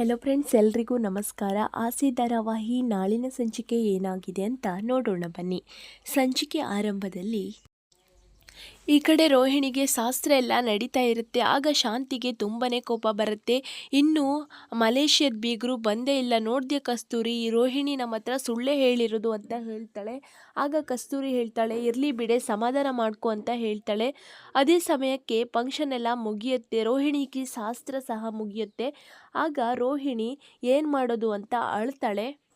Hello friends ಎಲ್ರಿಗೂ ನಮಸ್ಕಾರ. ಆಸೆ ಧಾರಾವಾಹಿ ನಾಳಿನ ಸಂಚಿಕೆ ಏನಾಗಿದೆ ಅಂತ ನೋಡೋಣ ಬನ್ನಿ. ಸಂಚಿಕೆ ಆರಂಭದಲ್ಲಿ ಈ ಕಡೆ ರೋಹಿಣಿಗೆ ಶಾಸ್ತ್ರ ಎಲ್ಲ ನಡೀತಾ ಇರುತ್ತೆ. ಆಗ ಶಾಂತಿಗೆ ತುಂಬನೇ ಕೋಪ ಬರುತ್ತೆ. ಇನ್ನು ಮಲೇಷ್ಯಾದ ಬೀಗರು ಬಂದೇ ಇಲ್ಲ. ನೋಡ್ದೆ ಕಸ್ತೂರಿ? ಈ ರೋಹಿಣಿ ನಮ್ಮ ಹತ್ರ ಸುಳ್ಳೇ ಹೇಳಿರೋದು ಅಂತ ಹೇಳ್ತಾಳೆ. ಆಗ ಕಸ್ತೂರಿ ಹೇಳ್ತಾಳೆ, ಇರಲಿ ಬಿಡೆ, ಸಮಾಧಾನ ಮಾಡ್ಕೊ ಅಂತ ಹೇಳ್ತಾಳೆ. ಅದೇ ಸಮಯಕ್ಕೆ ಫಂಕ್ಷನ್ ಎಲ್ಲ ಮುಗಿಯುತ್ತೆ. ರೋಹಿಣಿಗೆ ಶಾಸ್ತ್ರ ಸಹ ಮುಗಿಯುತ್ತೆ. ಆಗ ರೋಹಿಣಿ ಏನು ಮಾಡೋದು ಅಂತ ಅಳ್ತಾಳೆ.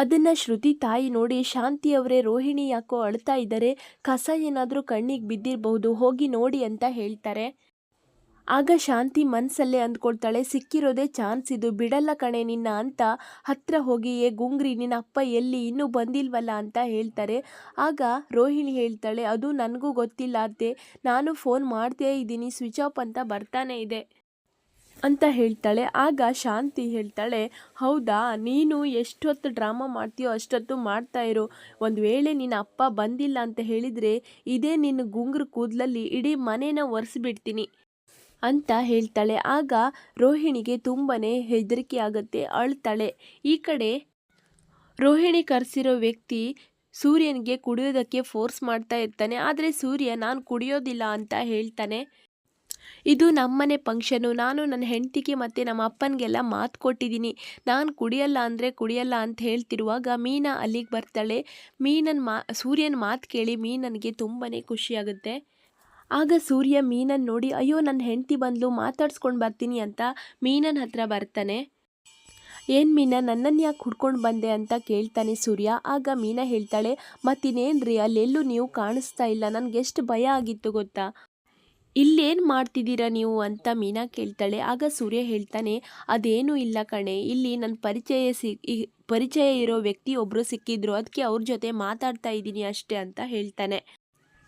ಅದನ್ನು ಶ್ರುತಿ ತಾಯಿ ನೋಡಿ ಶಾಂತಿ ಅವರೇ, ರೋಹಿಣಿ ಯಾಕೋ ಅಳ್ತಾ ಇದ್ದಾರೆ ಕಸ ಏನಾದರೂ ಕಣ್ಣಿಗೆ ಬಿದ್ದಿರಬಹುದು, ಹೋಗಿ ನೋಡಿ ಅಂತ ಹೇಳ್ತಾರೆ. ಆಗ ಶಾಂತಿ ಮನಸ್ಸಲ್ಲೇ ಅಂದ್ಕೊಳ್ತಾಳೆ, ಸಿಕ್ಕಿರೋದೇ ಚಾನ್ಸ್ ಇದು, ಬಿಡಲ್ಲ ಕಣೆ ನಿನ್ನ ಅಂತ ಹತ್ರ ಹೋಗಿ, ಏ ಗುಂಗ್ರಿ, ನಿನ್ನ ಅಪ್ಪ ಎಲ್ಲಿ, ಇನ್ನೂ ಬಂದಿಲ್ವಲ್ಲ ಅಂತ ಹೇಳ್ತಾರೆ. ಆಗ ರೋಹಿಣಿ ಹೇಳ್ತಾಳೆ, ಅದು ನನಗೂ ಗೊತ್ತಿಲ್ಲ ಅತ್ತೆ, ನಾನು ಫೋನ್ ಮಾಡ್ತೇ ಇದ್ದೀನಿ, ಸ್ವಿಚ್ ಆಫ್ ಅಂತ ಬರ್ತಾನೆ ಇದೆ. ಅಂತ ಹೇಳ್ತಾಳೆ. ಆಗ ಶಾಂತಿ ಹೇಳ್ತಾಳೆ, ಹೌದಾ, ನೀನು ಎಷ್ಟೊತ್ತು ಡ್ರಾಮಾ ಮಾಡ್ತೀಯೋ ಅಷ್ಟೊತ್ತು ಮಾಡ್ತಾ ಇರು. ಒಂದು ವೇಳೆ ನಿನ್ನ ಅಪ್ಪ ಬಂದಿಲ್ಲ ಅಂತ ಹೇಳಿದರೆ ಇದೇ ನಿನ್ನ ಗುಂಗ್ರ ಕೂದಲಲ್ಲಿ ಇಡೀ ಮನೇನ ಒರೆಸ್ಬಿಡ್ತೀನಿ ಅಂತ ಹೇಳ್ತಾಳೆ. ಆಗ ರೋಹಿಣಿಗೆ ತುಂಬನೇ ಹೆದರಿಕೆ ಆಗುತ್ತೆ. ಅಳ್ತಾಳೆ, ಈ ಕಡೆ ರೋಹಿಣಿ ಕರೆಸಿರೋ ವ್ಯಕ್ತಿ ಸೂರ್ಯನಿಗೆ ಕುಡಿಯೋದಕ್ಕೆ ಫೋರ್ಸ್ ಮಾಡ್ತಾ ಇರ್ತಾನೆ. ಆದರೆ ಸೂರ್ಯ, ನಾನು ಕುಡಿಯೋದಿಲ್ಲ ಅಂತ ಹೇಳ್ತಾನೆ. ಇದು ನಮ್ಮನೆ ಫಂಕ್ಷನು ನಾನು ನನ್ನ ಹೆಂಡತಿಗೆ ಮತ್ತು ನಮ್ಮ ಅಪ್ಪನಿಗೆಲ್ಲ ಮಾತು ಕೊಟ್ಟಿದ್ದೀನಿ. ನಾನು ಕುಡಿಯಲ್ಲ ಅಂದರೆ ಕುಡಿಯಲ್ಲ ಅಂತ ಹೇಳ್ತಿರುವಾಗ ಮೀನಾ ಅಲ್ಲಿಗೆ ಬರ್ತಾಳೆ. ಮೀನನ್ ಮಾ, ಸೂರ್ಯನ ಮಾತು ಕೇಳಿ ಮೀನನಿಗೆ ತುಂಬಾ ಖುಷಿಯಾಗುತ್ತೆ. ಆಗ ಸೂರ್ಯ ಮೀನನ್ನು ನೋಡಿ, ಅಯ್ಯೋ, ನನ್ನ ಹೆಂಡತಿ ಬಂದಲು, ಮಾತಾಡ್ಸ್ಕೊಂಡು ಬರ್ತೀನಿ ಅಂತ ಮೀನನ ಹತ್ರ ಬರ್ತಾನೆ. ಏನು ಮೀನಾ ನನ್ನನ್ನು ಯಾಕೆ ಹುಡ್ಕೊಂಡು ಬಂದೆ ಅಂತ ಕೇಳ್ತಾನೆ ಸೂರ್ಯ. ಆಗ ಮೀನಾ ಹೇಳ್ತಾಳೆ ಮತ್ತಿನ್ನೇನು ರೀ ಅಲ್ಲೆಲ್ಲೂ ನೀವು ಕಾಣಿಸ್ತಾ ಇಲ್ಲ. ನನಗೆ ಎಷ್ಟು ಭಯ ಆಗಿತ್ತು ಗೊತ್ತಾ? ಇಲ್ಲೇನು ಮಾಡ್ತಿದ್ದೀರಾ ನೀವು ಅಂತ ಮೀನಾ ಕೇಳ್ತಾಳೆ. ಆಗ ಸೂರ್ಯ ಹೇಳ್ತಾನೆ, ಅದೇನೂ ಇಲ್ಲ ಕಣೆ, ಇಲ್ಲಿ ನನ್ನ ಪರಿಚಯ ಸಿ ಪರಿಚಯ ಇರೋ ವ್ಯಕ್ತಿ ಒಬ್ಬರು ಸಿಕ್ಕಿದ್ರು ಅದಕ್ಕೆ ಅವ್ರ ಜೊತೆ ಮಾತಾಡ್ತಾ ಇದ್ದೀನಿ ಅಷ್ಟೇ ಅಂತ ಹೇಳ್ತಾನೆ.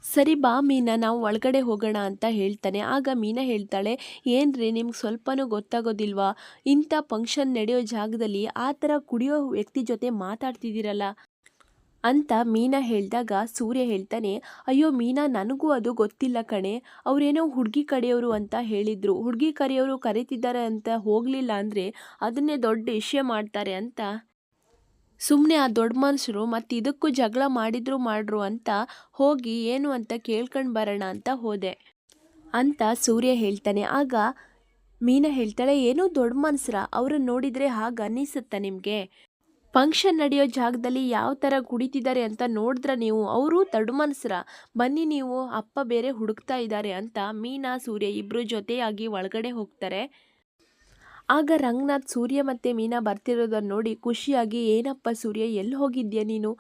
ಸರಿ ಬಾ ಮೀನಾ, ನಾವು ಒಳಗಡೆ ಹೋಗೋಣ ಅಂತ ಹೇಳ್ತಾನೆ. ಆಗ ಮೀನಾ ಹೇಳ್ತಾಳೆ ಏನ್ರಿ ನಿಮ್ಗೆ ಸ್ವಲ್ಪನೂ ಗೊತ್ತಾಗೋದಿಲ್ವಾ? ಇಂಥ ಫಂಕ್ಷನ್ ನಡೆಯೋ ಜಾಗದಲ್ಲಿ ಆ ಥರ ಕುಡಿಯೋ ವ್ಯಕ್ತಿ ಜೊತೆ ಮಾತಾಡ್ತಿದ್ದೀರಲ್ಲ ಅಂತ ಮೀನಾ ಹೇಳಿದಾಗ ಸೂರ್ಯ ಹೇಳ್ತಾನೆ, ಅಯ್ಯೋ ಮೀನಾ, ನನಗೂ ಅದು ಗೊತ್ತಿಲ್ಲ ಕಣೆ. ಅವರೇನೋ ಹುಡುಗಿ ಕಡೆಯವರು ಅಂತ ಹೇಳಿದರು. ಹುಡುಗಿ ಕರೆಯವರು ಕರೀತಿದ್ದಾರೆ ಅಂತ ಹೋಗಲಿಲ್ಲ ಅಂದರೆ ಅದನ್ನೇ ದೊಡ್ಡ ವಿಷಯ ಮಾಡ್ತಾರೆ ಅಂತ. ಸುಮ್ಮನೆ ಆ ದೊಡ್ಡ ಮನುಷ್ಯರು ಮತ್ತು ಇದಕ್ಕೂ ಜಗಳ ಮಾಡಿದ್ರು ಮಾಡ್ರು ಅಂತ ಹೋಗಿ ಏನು ಅಂತ ಕೇಳ್ಕೊಂಡು ಬರೋಣ ಅಂತ ಹೋದೆ. ಅಂತ ಸೂರ್ಯ ಹೇಳ್ತಾನೆ. ಆಗ ಮೀನಾ ಹೇಳ್ತಾಳೆ, ಏನೋ ದೊಡ್ಡ ಮನುಷ್ಯರ, ಅವರನ್ನು ನೋಡಿದರೆ ಹಾಗೆ ಅನ್ನಿಸುತ್ತಾ ನಿಮಗೆ? ಫಂಕ್ಷನ್ ನಡೆಯೋ ಜಾಗದಲ್ಲಿ ಯಾವ ಥರ ಕುಡಿತಿದ್ದಾರೆ ಅಂತ ನೋಡಿದ್ರೆ ನೀವು ಅವರು ತಡುಮನ್ಸ್ರ ಮನ್ಸ್ರ. ಬನ್ನಿ ನೀವು, ಅಪ್ಪ ಬೇರೆ ಹುಡುಕ್ತಾ ಇದ್ದಾರೆ ಅಂತ ಮೀನಾ, ಸೂರ್ಯ ಇಬ್ಬರು ಜೊತೆಯಾಗಿ ಒಳಗಡೆ ಹೋಗ್ತಾರೆ. ಆಗ ರಂಗನಾಥ್, ಸೂರ್ಯ ಮತ್ತು ಮೀನಾ ಬರ್ತಿರೋದನ್ನು ನೋಡಿ ಖುಷಿಯಾಗಿ, ಏನಪ್ಪ ಸೂರ್ಯ, ಎಲ್ಲಿ ಹೋಗಿದ್ಯಾ ನೀನು?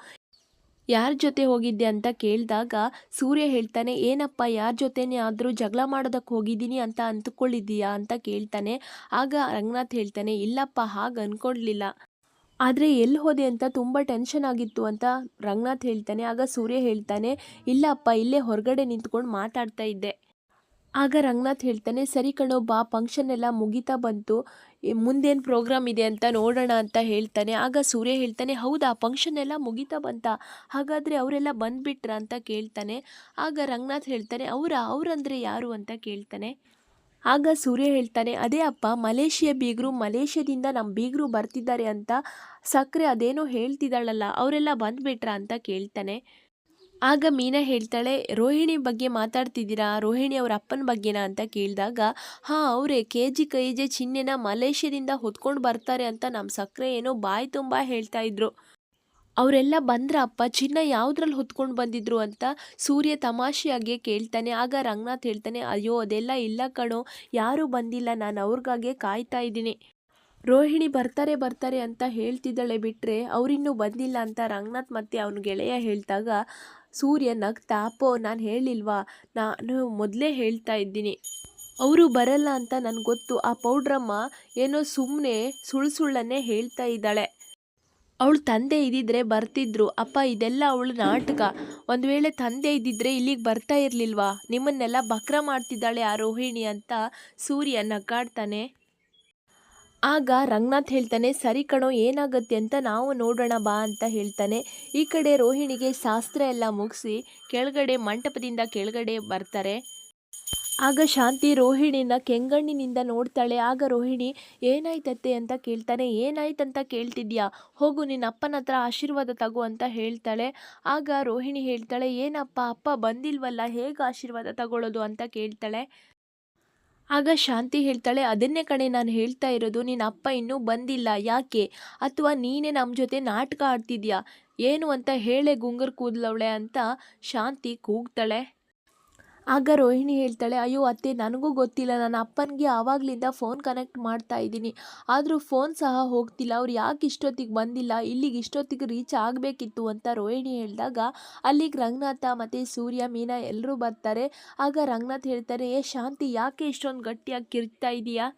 ಯಾರ ಜೊತೆ ಹೋಗಿದ್ದೆ ಅಂತ ಕೇಳಿದಾಗ ಸೂರ್ಯ ಹೇಳ್ತಾನೆ, ಏನಪ್ಪ, ಯಾರ ಜೊತೆನೇ ಆದರೂ ಜಗಳ ಮಾಡೋದಕ್ಕೆ ಹೋಗಿದ್ದೀನಿ ಅಂತ ಅಂದ್ಕೊಂಡಿದ್ದೀಯಾ ಅಂತ ಕೇಳ್ತಾನೆ. ಆಗ ರಂಗನಾಥ್ ಹೇಳ್ತಾನೆ, ಇಲ್ಲಪ್ಪ, ಹಾಗೆ ಅಂದ್ಕೊಳ್ಳಿಲ್ಲ ಆದರೆ ಎಲ್ಲಿ ಹೋದೆ ಅಂತ ತುಂಬ ಟೆನ್ಷನ್ ಆಗಿತ್ತು ಅಂತ ರಂಗನಾಥ್ ಹೇಳ್ತಾನೆ, ಆಗ ಸೂರ್ಯ ಹೇಳ್ತಾನೆ ಇಲ್ಲಪ್ಪ ಇಲ್ಲೇ ಹೊರಗಡೆ ನಿಂತ್ಕೊಂಡು ಮಾತಾಡ್ತಾ ಇದ್ದೆ. ಆಗ ರಂಗನಾಥ್ ಹೇಳ್ತಾನೆ, ಸರಿ ಕಣೋ, ಬಾ ಫಂಕ್ಷನ್ ಎಲ್ಲ ಮುಗಿತಾ ಬಂತು ಮುಂದೇನು ಪ್ರೋಗ್ರಾಮ್ ಇದೆ ಅಂತ ನೋಡೋಣ ಅಂತ ಹೇಳ್ತಾನೆ. ಆಗ ಸೂರ್ಯ ಹೇಳ್ತಾನೆ, ಹೌದಾ ಫಂಕ್ಷನ್ ಎಲ್ಲ ಮುಗಿತಾ ಬಂತ, ಹಾಗಾದರೆ ಅವರೆಲ್ಲ ಬಂದುಬಿಟ್ರ ಅಂತ ಕೇಳ್ತಾನೆ. ಆಗ ರಂಗನಾಥ್ ಹೇಳ್ತಾನೆ, ಅವರ, ಅವರಂದರೆ ಯಾರು ಅಂತ ಕೇಳ್ತಾನೆ. ಆಗ ಸೂರ್ಯ ಹೇಳ್ತಾನೆ, ಅದೇ ಅಪ್ಪ, ಮಲೇಷಿಯಾ ಬೀಗರು ಮಲೇಷ್ಯಾದಿಂದ ನಮ್ಮ ಬೀಗರು ಬರ್ತಿದ್ದಾರೆ ಅಂತ ಸಕ್ಕರೆ ಅದೇನೋ ಹೇಳ್ತಿದ್ದಾಳಲ್ಲ, ಅವರೆಲ್ಲ ಬಂದುಬಿಟ್ರಾ ಅಂತ ಕೇಳ್ತಾನೆ. ಆಗ ಮೀನಾ ಹೇಳ್ತಾಳೆ, ರೋಹಿಣಿ ಬಗ್ಗೆ ಮಾತಾಡ್ತಿದ್ದೀರಾ? ರೋಹಿಣಿ ಅವ್ರ ಅಪ್ಪನ ಬಗ್ಗೆನಾ? ಅಂತ ಕೇಳಿದಾಗ, ಹಾಂ, ಅವರೇ ಕೆ ಜಿ ಕೈ ಜೆ ಚಿಹ್ನೆನ ಮಲೇಷ್ಯಾದಿಂದ ಹೊತ್ಕೊಂಡು ಬರ್ತಾರೆ ಅಂತ ನಮ್ಮ ಸಕ್ಕರೆ ಏನೋ ಬಾಯಿ ತುಂಬ ಹೇಳ್ತಾ ಇದ್ರು. ಅವರೆಲ್ಲ ಬಂದ್ರ ಅಪ್ಪ ಚಿನ್ನ ಯಾವುದ್ರಲ್ಲಿ ಹೊತ್ಕೊಂಡು ಬಂದಿದ್ರು ಅಂತ ಸೂರ್ಯ ತಮಾಷೆಯಾಗೆ ಕೇಳ್ತಾನೆ. ಆಗ ರಂಗನಾಥ್ ಹೇಳ್ತಾನೆ, ಅಯ್ಯೋ, ಅದೆಲ್ಲ ಇಲ್ಲ ಕಣೋ, ಯಾರೂ ಬಂದಿಲ್ಲ, ನಾನು ಅವ್ರಿಗಾಗೆ ಕಾಯ್ತಾ ಇದ್ದೀನಿ. ರೋಹಿಣಿ ಬರ್ತಾರೆ ಬರ್ತಾರೆ ಅಂತ ಹೇಳ್ತಿದ್ದಾಳೆ ಬಿಟ್ಟರೆ ಅವರಿನ್ನೂ ಬಂದಿಲ್ಲ ಅಂತ ರಂಗನಾಥ್ ಮತ್ತೆ ಅವನ ಗೆಳೆಯ ಹೇಳ್ತಾಗ ಸೂರ್ಯ ನಗ್ತಾ, ಅಪ್ಪೋ, ನಾನು ಹೇಳಿಲ್ವಾ? ನಾನು ಮೊದಲೇ ಹೇಳ್ತಾ ಇದ್ದೀನಿ. ಅವರು ಬರಲ್ಲ ಅಂತ ನನಗೆ ಗೊತ್ತು ಆ ಪೌಡ್ರಮ್ಮ ಏನೋ ಸುಮ್ಮನೆ ಸುಳ್ಳು ಸುಳ್ಳನ್ನೇ ಹೇಳ್ತಾ ಇದ್ದಾಳೆ. ಅವಳು ತಂದೆ ಇದ್ದಿದ್ರೆ ಬರ್ತಿದ್ರು. ಅಪ್ಪ, ಇದೆಲ್ಲ ಅವಳು ನಾಟಕ. ಒಂದು ವೇಳೆ ತಂದೆ ಇದ್ದಿದ್ರೆ ಇಲ್ಲಿಗೆ ಬರ್ತಾ ಇರಲಿಲ್ವಾ? ನಿಮ್ಮನ್ನೆಲ್ಲ ಬಕ್ರ ಮಾಡ್ತಿದ್ದಾಳೆ ಆ ರೋಹಿಣಿ ಅಂತ ಸೂರ್ಯ ನಗ್ಗಾಡ್ತಾನೆ ಆಗ ರಂಗನಾಥ್ ಹೇಳ್ತಾನೆ, ಸರಿ ಕಣೋ, ಏನಾಗುತ್ತೆ ಅಂತ ನಾವು ನೋಡೋಣ ಬಾ ಅಂತ ಹೇಳ್ತಾನೆ. ಈ ಕಡೆ ರೋಹಿಣಿಗೆ ಶಾಸ್ತ್ರ ಎಲ್ಲ ಮುಗಿಸಿ ಕೆಳಗಡೆ ಮಂಟಪದಿಂದ ಕೆಳಗಡೆ ಬರ್ತಾರೆ. ಆಗ ಶಾಂತಿ ರೋಹಿಣಿನ ಕೆಂಗಣ್ಣಿನಿಂದ ನೋಡ್ತಾಳೆ, ಆಗ ರೋಹಿಣಿ ಏನಾಯ್ತತ್ತೆ ಅಂತ ಕೇಳ್ತಾನೆ, ಏನಾಯ್ತಂತ ಕೇಳ್ತಿದ್ಯಾ? ಹೋಗು, ನಿನ್ನ ಅಪ್ಪನ ಹತ್ರ ಆಶೀರ್ವಾದ ತಗೋ ಅಂತ ಹೇಳ್ತಾಳೆ. ಆಗ ರೋಹಿಣಿ ಹೇಳ್ತಾಳೆ, ಏನಪ್ಪ, ಅಪ್ಪ ಬಂದಿಲ್ವಲ್ಲ, ಹೇಗೆ ಆಶೀರ್ವಾದ ತಗೊಳ್ಳೋದು ಅಂತ ಕೇಳ್ತಾಳೆ. ಆಗ ಶಾಂತಿ ಹೇಳ್ತಾಳೆ, ಅದನ್ನೇ ಕಣೆ, ನಾನು ಹೇಳ್ತಾ ಇರೋದು, ನಿನ್ನ ಅಪ್ಪ ಇನ್ನೂ ಬಂದಿಲ್ಲ, ಯಾಕೆ? ಅಥವಾ ನೀನೇ ನಮ್ಮ ಜೊತೆ ನಾಟಕ ಆಡ್ತಿದ್ಯಾ? ಏನು ಅಂತ ಹೇಳೆ, ಗುಂಗರ್ ಕೂದಲವಳೆ ಅಂತ ಶಾಂತಿ ಕೂಗ್ತಾಳೆ. ಆಗ ರೋಹಿಣಿ ಹೇಳ್ತಾಳೆ, ಅಯ್ಯೋ ಅತ್ತೆ, ನನಗೂ ಗೊತ್ತಿಲ್ಲ. ನನ್ನ ಅಪ್ಪನಿಗೆ ಆವಾಗಲಿಂದ ಫೋನ್ ಕನೆಕ್ಟ್ ಮಾಡ್ತಾ ಇದ್ದೀನಿ. ಆದರೂ ಫೋನ್ ಸಹ ಹೋಗ್ತಿಲ್ಲ. ಅವ್ರು ಯಾಕೆ ಇಷ್ಟೊತ್ತಿಗೆ ಬಂದಿಲ್ಲ? ಇಲ್ಲಿಗೆ ಇಷ್ಟೊತ್ತಿಗೆ ರೀಚ್ ಆಗಬೇಕಿತ್ತು ಅಂತ ರೋಹಿಣಿ ಹೇಳಿದಾಗ, ಅಲ್ಲಿಗೆ ರಂಗನಾಥ ಮತ್ತು ಸೂರ್ಯ, ಮೀನಾ ಎಲ್ಲರೂ ಬರ್ತಾರೆ. ಆಗ ರಂಗನಾಥ್ ಹೇಳ್ತಾರೆ, ಏ ಶಾಂತಿ, ಯಾಕೆ ಇಷ್ಟೊಂದು ಗಟ್ಟಿಯಾಗಿ ಕಿರ್ತಾ ಇದೀಯಾ?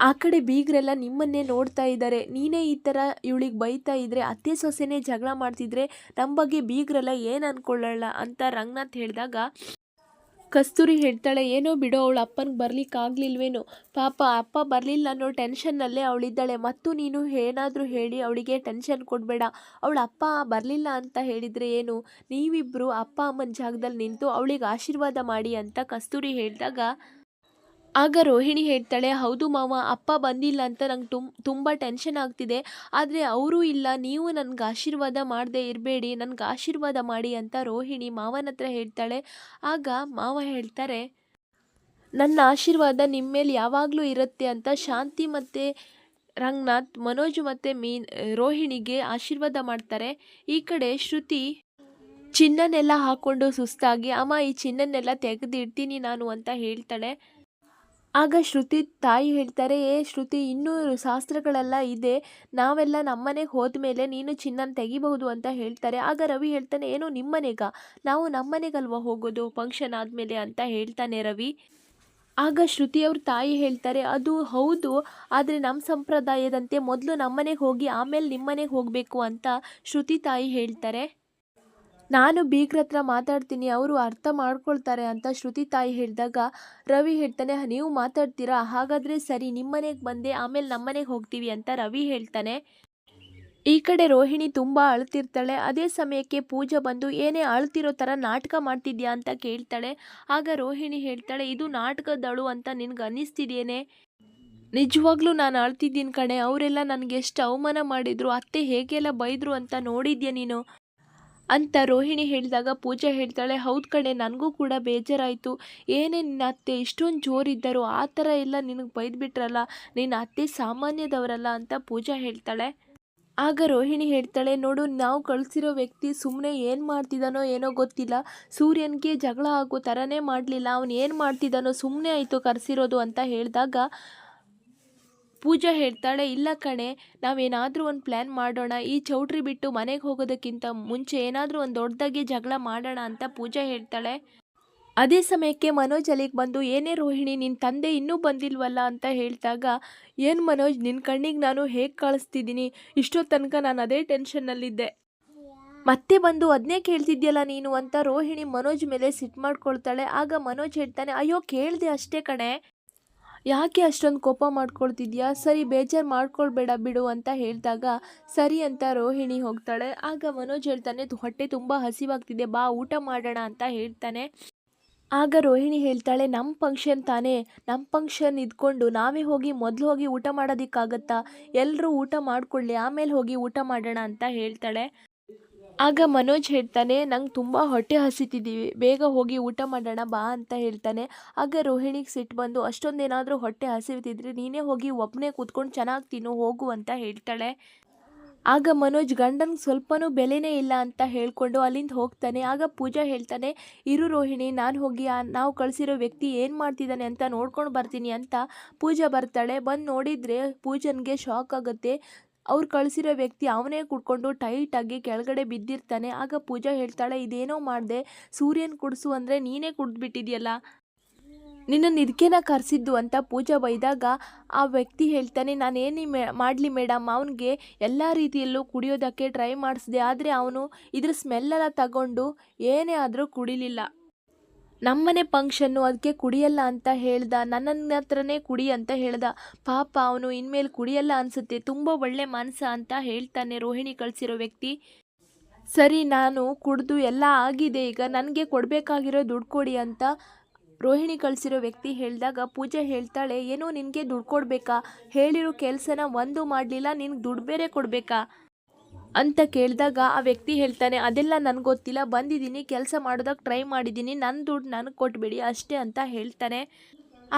ಆ ಕಡೆ ಬೀಗರೆಲ್ಲ ನಿಮ್ಮನ್ನೇ ನೋಡ್ತಾ ಇದ್ದಾರೆ. ನೀನೇ ಈ ಥರ ಇವಳಿಗೆ ಬೈತಾ ಇದ್ರೆ, ಅತ್ತೆ ಸೊಸೆನೇ ಜಗಳ ಮಾಡ್ತಿದ್ರೆ ನಮ್ಮ ಬಗ್ಗೆ ಬೀಗರೆಲ್ಲ ಏನು ಅಂದ್ಕೊಳ್ಳೋಲ್ಲ ಅಂತ ರಂಗನಾಥ್ ಹೇಳಿದಾಗ ಕಸ್ತೂರಿ ಹೇಳ್ತಾಳೆ, ಏನೋ ಬಿಡೋ, ಅವಳು ಅಪ್ಪನಿಗೆ ಬರ್ಲಿಕ್ಕಾಗ್ಲಿಲ್ವೇನೋ. ಪಾಪ ಅಪ್ಪ ಬರಲಿಲ್ಲ ಅನ್ನೋ ಟೆನ್ಷನ್ನಲ್ಲೇ ಅವಳಿದ್ದಾಳೆ. ಮತ್ತು ನೀನು ಏನಾದರೂ ಹೇಳಿ ಅವಳಿಗೆ ಟೆನ್ಷನ್ ಕೊಡಬೇಡ. ಅವಳ ಅಪ್ಪ ಬರಲಿಲ್ಲ ಅಂತ ಹೇಳಿದರೆ ಏನು? ನೀವಿಬ್ಬರು ಅಪ್ಪ ಅಮ್ಮನ ಜಾಗದಲ್ಲಿ ನಿಂತು ಅವಳಿಗೆ ಆಶೀರ್ವಾದ ಮಾಡಿ ಅಂತ ಕಸ್ತೂರಿ ಹೇಳಿದಾಗ ಆಗ ರೋಹಿಣಿ ಹೇಳ್ತಾಳೆ, ಹೌದು ಮಾವ, ಅಪ್ಪ ಬಂದಿಲ್ಲ ಅಂತ ನಂಗೆ ತುಮ್ ತುಂಬ ಟೆನ್ಷನ್ ಆಗ್ತಿದೆ. ಆದರೆ ಅವರು ಇಲ್ಲ, ನೀವು ನನಗೆ ಆಶೀರ್ವಾದ ಮಾಡದೆ ಇರಬೇಡಿ, ನನಗೆ ಆಶೀರ್ವಾದ ಮಾಡಿ ಅಂತ ರೋಹಿಣಿ ಮಾವನ ಹತ್ರ ಹೇಳ್ತಾಳೆ. ಆಗ ಮಾವ ಹೇಳ್ತಾರೆ, ನನ್ನ ಆಶೀರ್ವಾದ ನಿಮ್ಮ ಮೇಲೆ ಯಾವಾಗಲೂ ಇರುತ್ತೆ ಅಂತ ಶಾಂತಿ ಮತ್ತು ರಂಗನಾಥ್, ಮನೋಜ್ ಮತ್ತು ಮೀನ್, ರೋಹಿಣಿಗೆ ಆಶೀರ್ವಾದ ಮಾಡ್ತಾರೆ. ಈ ಕಡೆ ಶ್ರುತಿ, ಚಿನ್ನನೆಲ್ಲ ಹಾಕ್ಕೊಂಡು ಸುಸ್ತಾಗಿ, ಅಮ್ಮ, ಈ ಚಿನ್ನನ್ನೆಲ್ಲ ತೆಗೆದಿಡ್ತೀನಿ ನಾನು ಅಂತ ಹೇಳ್ತಾಳೆ. ಆಗ ಶ್ರುತಿ ತಾಯಿ ಹೇಳ್ತಾರೆ, ಏ ಶ್ರುತಿ, ಇನ್ನೂ ಶಾಸ್ತ್ರಗಳೆಲ್ಲ ಇದೆ. ನಾವೆಲ್ಲ ನಮ್ಮನೆಗೆ ಹೋದ್ಮೇಲೆ ನೀನು ಚಿನ್ನನ ತೆಗಿಬಹುದು ಅಂತ ಹೇಳ್ತಾರೆ. ಆಗ ರವಿ ಹೇಳ್ತಾನೆ, ಏನು ನಿಮ್ಮನೆಗ? ನಾವು ನಮ್ಮನೆಗಲ್ವ ಹೋಗೋದು? ಫಂಕ್ಷನ್ ಆದಮೇಲೆ ಅಂತ ಹೇಳ್ತಾನೆ ರವಿ. ಆಗ ಶ್ರುತಿ ಅವ್ರ ತಾಯಿ ಹೇಳ್ತಾರೆ, ಅದು ಹೌದು, ಆದರೆ ನಮ್ಮ ಸಂಪ್ರದಾಯದಂತೆ ಮೊದಲು ನಮ್ಮನೆಗೆ ಹೋಗಿ ಆಮೇಲೆ ನಿಮ್ಮನೆಗೆ ಹೋಗಬೇಕು ಅಂತ ಶ್ರುತಿ ತಾಯಿ ಹೇಳ್ತಾರೆ. ನಾನು ಬೀಗ್ರ ಹತ್ರ ಮಾತಾಡ್ತೀನಿ, ಅವರು ಅರ್ಥ ಮಾಡ್ಕೊಳ್ತಾರೆ ಅಂತ ಶ್ರುತಿ ತಾಯಿ ಹೇಳಿದಾಗ, ರವಿ ಹೇಳ್ತಾನೆ, ನೀವು ಮಾತಾಡ್ತೀರಾ? ಹಾಗಾದರೆ ಸರಿ ನಿಮ್ಮನೆಗೆ ಬಂದೆ, ಆಮೇಲೆ ನಮ್ಮನೆಗೆ ಹೋಗ್ತೀವಿ ಅಂತ ರವಿ ಹೇಳ್ತಾನೆ. ಈ ಕಡೆ ರೋಹಿಣಿ ತುಂಬ ಅಳ್ತಿರ್ತಾಳೆ. ಅದೇ ಸಮಯಕ್ಕೆ ಪೂಜಾ ಬಂದು, ಏನೇ ಅಳ್ತಿರೋ ಥರ ನಾಟಕ ಮಾಡ್ತಿದ್ಯಾ? ಅಂತ ಕೇಳ್ತಾಳೆ. ಆಗ ರೋಹಿಣಿ ಹೇಳ್ತಾಳೆ, ಇದು ನಾಟಕದಳು ಅಂತ ನಿನ್ಗೆ ಅನ್ನಿಸ್ತಿದೇನೆ? ನಿಜವಾಗ್ಲೂ ನಾನು ಅಳ್ತಿದ್ದೀನಿ ಕಣೆ. ಅವರೆಲ್ಲ ನನಗೆ ಎಷ್ಟು ಅವಮಾನ ಮಾಡಿದ್ರು, ಅತ್ತೆ ಹೇಗೆಲ್ಲ ಬೈದರು ಅಂತ ನೋಡಿದ್ಯಾ ನೀನು? ಅಂತ ರೋಹಿಣಿ ಹೇಳಿದಾಗ ಪೂಜಾ ಹೇಳ್ತಾಳೆ, ಹೌದು ಕಣೆ, ನನಗೂ ಕೂಡ ಬೇಜಾರಾಯಿತು. ಏನೇ ನಿನ್ನ ಅತ್ತೆ ಇಷ್ಟೊಂದು ಜೋರಿದ್ದರು ಆ ಥರ ಎಲ್ಲ ನಿನಗೆ ಬೈದ್ಬಿಟ್ರಲ್ಲ, ನಿನ್ನ ಅತ್ತೆ ಸಾಮಾನ್ಯದವರಲ್ಲ ಅಂತ ಪೂಜಾ ಹೇಳ್ತಾಳೆ. ಆಗ ರೋಹಿಣಿ ಹೇಳ್ತಾಳೆ, ನೋಡು, ನಾವು ಕಳಿಸಿರೋ ವ್ಯಕ್ತಿ ಸುಮ್ಮನೆ ಏನು ಮಾಡ್ತಿದ್ದಾನೋ ಏನೋ ಗೊತ್ತಿಲ್ಲ. ಸೂರ್ಯನಿಗೆ ಜಗಳ ಆಗೋ ಥರನೇ ಮಾಡಲಿಲ್ಲ. ಅವನು ಏನು ಮಾಡ್ತಿದ್ದಾನೋ ಸುಮ್ಮನೆ ಆಯಿತು ಕರೆಸಿರೋದು ಅಂತ ಹೇಳಿದಾಗ ಪೂಜಾ ಹೇಳ್ತಾಳೆ, ಇಲ್ಲ ಕಣೆ, ನಾವೇನಾದರೂ ಒಂದು ಪ್ಲ್ಯಾನ್ ಮಾಡೋಣ, ಈ ಚೌಟ್ರಿ ಬಿಟ್ಟು ಮನೆಗೆ ಹೋಗೋದಕ್ಕಿಂತ ಮುಂಚೆ ಏನಾದರೂ ಒಂದು ದೊಡ್ಡದಾಗಿ ಜಗಳ ಮಾಡೋಣ ಅಂತ ಪೂಜಾ ಹೇಳ್ತಾಳೆ. ಅದೇ ಸಮಯಕ್ಕೆ ಮನೋಜ್ ಅಲ್ಲಿಗೆ ಬಂದು, ಏನೇ ರೋಹಿಣಿ ನಿನ್ನ ತಂದೆ ಇನ್ನೂ ಬಂದಿಲ್ವಲ್ಲ ಅಂತ ಹೇಳಿದಾಗ ಏನು ಮನೋಜ್ ನಿನ್ನ ಕಣ್ಣಿಗೆ ನಾನು ಹೇಗೆ ಕಳಿಸ್ತಿದ್ದೀನಿ ಇಷ್ಟೋ ತನಕ ನಾನು ಅದೇ ಟೆನ್ಷನ್ನಲ್ಲಿದ್ದೆ ಮತ್ತೆ ಬಂದು ಅದನ್ನೇ ಕೇಳ್ತಿದ್ಯಲ್ಲ ನೀನು ಅಂತ ರೋಹಿಣಿ ಮನೋಜ್ ಮೇಲೆ ಸಿಟ್ಟು ಮಾಡ್ಕೊಳ್ತಾಳೆ. ಆಗ ಮನೋಜ್ ಹೇಳ್ತಾನೆ, ಅಯ್ಯೋ, ಕೇಳಿದೆ ಅಷ್ಟೇ ಕಣೆ. ಯಾಕೆ ಅಷ್ಟೊಂದು ಕೋಪ ಮಾಡ್ಕೊಳ್ತಿದ್ಯಾ? ಸರಿ, ಬೇಜಾರು ಮಾಡ್ಕೊಳ್ಬೇಡ ಬಿಡು ಅಂತ ಹೇಳಿದಾಗ ಸರಿ ಅಂತ ರೋಹಿಣಿ ಹೋಗ್ತಾಳೆ. ಆಗ ಮನೋಜ್ ಹೇಳ್ತಾನೆ, "ತು- ಹೊಟ್ಟೆ ತುಂಬ ಹಸಿವಾಗ್ತಿದೆ, ಬಾ, ಊಟ ಮಾಡೋಣ ಅಂತ ಹೇಳ್ತಾನೆ. ಆಗ ರೋಹಿಣಿ ಹೇಳ್ತಾಳೆ ನಮ್ಮ ಫಂಕ್ಷನ್ ತಾನೇ ನಮ್ಮ ಫಂಕ್ಷನ್ ಇದ್ಕೊಂಡು ನಾವೇ ಹೋಗಿ ಮೊದಲು ಹೋಗಿ ಊಟ ಮಾಡೋದಕ್ಕಾಗತ್ತಾ? ಎಲ್ಲರೂ ಊಟ ಮಾಡ್ಕೊಳ್ಳಿ, ಆಮೇಲೆ ಹೋಗಿ ಊಟ ಮಾಡೋಣ ಅಂತ ಹೇಳ್ತಾಳೆ. ಆಗ ಮನೋಜ್ ಹೇಳ್ತಾನೆ, ನಂಗೆ ತುಂಬ ಹೊಟ್ಟೆ ಹಸಿತಿದ್ದೀವಿ ಬೇಗ ಹೋಗಿ ಊಟ ಮಾಡೋಣ, ಬಾ ಅಂತ ಹೇಳ್ತಾನೆ. ಆಗ ರೋಹಿಣಿಗೆ ಸಿಟ್ಟು ಬಂದು, ಅಷ್ಟೊಂದೇನಾದರೂ ಹೊಟ್ಟೆ ಹಸಿವಿತಿದ್ರೆ ನೀನೇ ಹೋಗಿ ಒಬ್ಬನೇ ಕೂತ್ಕೊಂಡು ಚೆನ್ನಾಗಿ ತಿನ್ನು, ಹೋಗು ಅಂತ ಹೇಳ್ತಾಳೆ. ಆಗ ಮನೋಜ್, ಗಂಡನಿಗೆ ಸ್ವಲ್ಪನೂ ಬೆಲೆನೇ ಇಲ್ಲ ಅಂತ ಹೇಳ್ಕೊಂಡು ಅಲ್ಲಿಂದ ಹೋಗ್ತಾನೆ. ಆಗ ಪೂಜಾ ಹೇಳ್ತಾನೆ, ಇರು ರೋಹಿಣಿ, ನಾನು ಹೋಗಿ ನಾವು ಕಳಿಸಿರೋ ವ್ಯಕ್ತಿ ಏನು ಮಾಡ್ತಿದ್ದಾನೆ ಅಂತ ನೋಡ್ಕೊಂಡು ಬರ್ತೀನಿ ಅಂತ. ಪೂಜಾ ಬರ್ತಾಳೆ. ಬಂದು ನೋಡಿದರೆ ಪೂಜನ್ಗೆ ಶಾಕ್ ಆಗುತ್ತೆ. ಅವ್ರು ಕಳಿಸಿರೋ ವ್ಯಕ್ತಿ ಅವನೇ ಕುಡ್ಕೊಂಡು ಟೈಟಾಗಿ ಕೆಳಗಡೆ ಬಿದ್ದಿರ್ತಾನೆ. ಆಗ ಪೂಜಾ ಹೇಳ್ತಾಳೆ, ಇದೇನೋ ಮಾಡಿದೆ? ಸೂರ್ಯನ ಕುಡಿಸು ಅಂದರೆ ನೀನೇ ಕುಡಿದ್ಬಿಟ್ಟಿದ್ಯಲ್ಲ? ನಿನ್ನ ಇದಕ್ಕೇನ ಕರೆಸಿದ್ದು ಅಂತ ಪೂಜಾ ಬೈದಾಗ ಆ ವ್ಯಕ್ತಿ ಹೇಳ್ತಾನೆ, ನಾನೇನು ಮಾಡಲಿ ಮೇಡಮ್ ಅವನಿಗೆ ಎಲ್ಲ ರೀತಿಯಲ್ಲೂ ಕುಡಿಯೋದಕ್ಕೆ ಟ್ರೈ ಮಾಡಿಸಿದೆ. ಆದರೆ ಅವನು ಇದ್ರ ಸ್ಮೆಲ್ಲೆಲ್ಲ ತಗೊಂಡು ಏನೇ ಆದರೂ ಕುಡಿಲಿಲ್ಲ. ನಮ್ಮನೆ ಫಂಕ್ಷನ್ನು ಅದಕ್ಕೆ ಕುಡಿಯಲ್ಲ ಅಂತ ಹೇಳ್ದ ನನ್ನ ಹತ್ರನೇ ಕುಡಿ ಅಂತ ಹೇಳ್ದ, ಪಾಪ ಅವನು ಇನ್ಮೇಲೆ ಕುಡಿಯಲ್ಲ ಅನಿಸುತ್ತೆ, ತುಂಬ ಒಳ್ಳೆ ಮನಸ್ಸ ಅಂತ ಹೇಳ್ತಾನೆ ರೋಹಿಣಿ ಕಳಿಸಿರೋ ವ್ಯಕ್ತಿ. ಸರಿ ನಾನು ಕುಡಿದು ಎಲ್ಲ ಆಗಿದೆ, ಈಗ ನನಗೆ ಕೊಡಬೇಕಾಗಿರೋ ದುಡ್ಡು ಕೊಡಿ ಅಂತ ರೋಹಿಣಿ ಕಳಿಸಿರೋ ವ್ಯಕ್ತಿ ಹೇಳಿದಾಗ, ಪೂಜೆ ಹೇಳ್ತಾಳೆ, ಏನೋ ನಿನಗೆ ದುಡ್ಡು ಕೊಡಬೇಕಾ? ಹೇಳಿರೋ ಕೆಲಸನ ಒಂದು ಮಾಡಲಿಲ್ಲ, ನಿನಗೆ ದುಡ್ಡು ಬೇರೆ ಕೊಡಬೇಕಾ? ಅಂತ ಕೇಳಿದಾಗ ಆ ವ್ಯಕ್ತಿ ಹೇಳ್ತಾನೆ, ಅದೆಲ್ಲ ನನಗೆ ಗೊತ್ತಿಲ್ಲ, ಬಂದಿದ್ದೀನಿ, ಕೆಲಸ ಮಾಡೋದಕ್ಕೆ ಟ್ರೈ ಮಾಡಿದ್ದೀನಿ ನನ್ನ ದುಡ್ಡು ನನಗೆ ಕೊಟ್ಬಿಡಿ, ಅಷ್ಟೇ ಅಂತ ಹೇಳ್ತಾನೆ.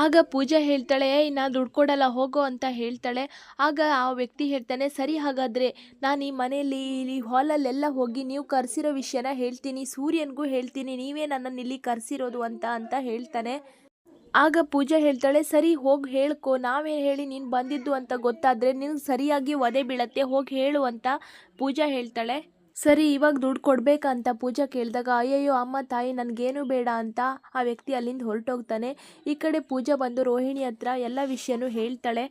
ಆಗ ಪೂಜಾ ಹೇಳ್ತಾಳೆ ನಾ ದುಡ್ಡು ಕೊಡಲ್ಲ, ಹೋಗೋ ಅಂತ ಹೇಳ್ತಾಳೆ. ಆಗ ಆ ವ್ಯಕ್ತಿ ಹೇಳ್ತಾನೆ, ಸರಿ ಹಾಗಾದರೆ, ನಾನು ಈ ಮನೆಯಲ್ಲಿ, ಇಲ್ಲಿ ಹಾಲಲ್ಲೆಲ್ಲ ಹೋಗಿ ನೀವು ಕರೆಸಿರೋ ವಿಷಯನ ಹೇಳ್ತೀನಿ, ಸೂರ್ಯನಿಗೂ ಹೇಳ್ತೀನಿ, ನೀವೇ ನನ್ನನ್ನು ಇಲ್ಲಿ ಕರೆಸಿರೋದು ಅಂತ ಅಂತ ಹೇಳ್ತಾನೆ. ಆಗ ಪೂಜಾ ಹೇಳ್ತಾಳೆ, ಸರಿ, ಹೋಗಿ ಹೇಳ್ಕೊ. ನಾವೇ ಹೇಳಿ ನೀನು ಬಂದಿದ್ದು ಅಂತ ಗೊತ್ತಾದರೆ ನಿನಗೆ ಸರಿಯಾಗಿ ಒದೆ ಬೀಳತ್ತೆ, ಹೋಗಿ ಹೇಳು ಅಂತ ಪೂಜಾ ಹೇಳ್ತಾಳೆ. ಸರಿ, ಇವಾಗ ದುಡ್ಡು ಕೊಡಬೇಕಂತ ಪೂಜಾ ಕೇಳಿದಾಗ, ಅಯ್ಯಯ್ಯೋ, ಅಮ್ಮ, ತಾಯಿ, ನನಗೇನು ಬೇಡ ಅಂತ ಆ ವ್ಯಕ್ತಿ ಅಲ್ಲಿಂದ ಹೊರಟೋಗ್ತಾನೆ. ಈ ಕಡೆ ಪೂಜಾ ಬಂದು ರೋಹಿಣಿ ಹತ್ರ ಎಲ್ಲ ವಿಷಯನೂ ಹೇಳ್ತಾಳೆ.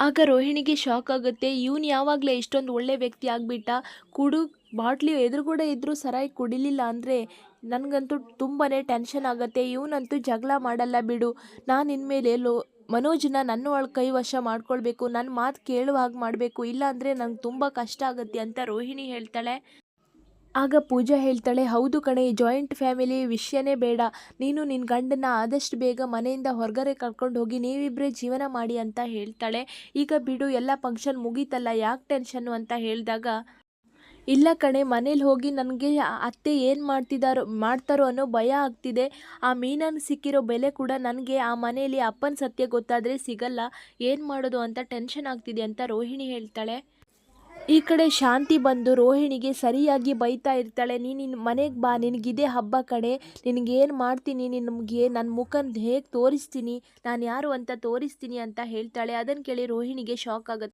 ಆಗ ರೋಹಿಣಿಗೆ ಶಾಕ್ ಆಗುತ್ತೆ. ಇವನು ಯಾವಾಗಲೇ ಇಷ್ಟೊಂದು ಒಳ್ಳೆ ವ್ಯಕ್ತಿ ಆಗಿಬಿಟ್ಟ, ಕುಡು, ಬಾಟ್ಲಿ ಎದುರುಗಡೆ ಇದ್ದರೂ ಸರಾಯಿ ಕುಡಿಲಿಲ್ಲ ಅಂದರೆ ನನಗಂತೂ ತುಂಬಾ ಟೆನ್ಷನ್ ಆಗುತ್ತೆ. ಇವನಂತೂ ಜಗಳ ಮಾಡಲ್ಲ ಬಿಡು. ನಾನು ಇನ್ಮೇಲೆ ಲೋ, ಮನೋಜನ ನನ್ನ ಒಳ ಕೈ ವಶ ಮಾಡ್ಕೊಳ್ಬೇಕು. ನನ್ನ ಮಾತು ಕೇಳುವ ಹಾಗೆ ಮಾಡಬೇಕು. ಇಲ್ಲಾಂದರೆ ನಂಗೆ ತುಂಬ ಕಷ್ಟ ಆಗುತ್ತೆ ಅಂತ ರೋಹಿಣಿ ಹೇಳ್ತಾಳೆ. ಆಗ ಪೂಜಾ ಹೇಳ್ತಾಳೆ, ಹೌದು ಕಣೆ ಜಾಯಿಂಟ್ ಫ್ಯಾಮಿಲಿ ವಿಷಯನೇ ಬೇಡ. ನೀನು ನಿನ್ನ ಗಂಡನ ಆದಷ್ಟು ಬೇಗ ಮನೆಯಿಂದ ಹೊರಗಡೆ ಕರ್ಕೊಂಡು ಹೋಗಿ ನೀವಿಬ್ಬರೇ ಜೀವನ ಮಾಡಿ ಅಂತ ಹೇಳ್ತಾಳೆ. ಈಗ ಬಿಡು, ಎಲ್ಲ ಫಂಕ್ಷನ್ ಮುಗೀತಲ್ಲ, ಯಾಕೆ ಟೆನ್ಷನ್ನು ಅಂತ ಹೇಳಿದಾಗ ಇಲ್ಲ ಕಣೆ, ಮನೇಲಿ ಹೋಗಿ ನನಗೆ ಅತ್ತೆ ಏನು ಮಾಡ್ತಿದ್ದಾರೋ ಮಾಡ್ತಾರೋ ಅನ್ನೋ ಭಯ ಆಗ್ತಿದೆ. ಆ ಮೀನನ್ನು ಸಿಕ್ಕಿರೋ ಬೆಲೆ ಕೂಡ ನನಗೆ, ಆ ಮನೆಯಲ್ಲಿ ಅಪ್ಪನ ಸತ್ಯ ಗೊತ್ತಾದರೆ ಸಿಗಲ್ಲ. ಏನು ಮಾಡೋದು ಅಂತ ಟೆನ್ಷನ್ ಆಗ್ತಿದೆ ಅಂತ ರೋಹಿಣಿ ಹೇಳ್ತಾಳೆ. ಈ ಕಡೆ ಶಾಂತಿ ಬಂದು ರೋಹಿಣಿಗೆ ಸರಿಯಾಗಿ ಬೈತಾ ಇರ್ತಾಳೆ. ನೀನು ಮನೆಗೆ ಬಾ, ನಿನಗಿದೆ ಹಬ್ಬ ಕಡೆ ನಿನಗೇನು ಮಾಡ್ತೀನಿ, ನಿನಗೆ ನನ್ನ ಮುಖನ ಹೇಗೆ ತೋರಿಸ್ತೀನಿ, ನಾನು ಯಾರು ಅಂತ ತೋರಿಸ್ತೀನಿ ಅಂತ ಹೇಳ್ತಾಳೆ. ಅದನ್ನು ಕೇಳಿ ರೋಹಿಣಿಗೆ ಶಾಕ್ ಆಗುತ್ತೆ.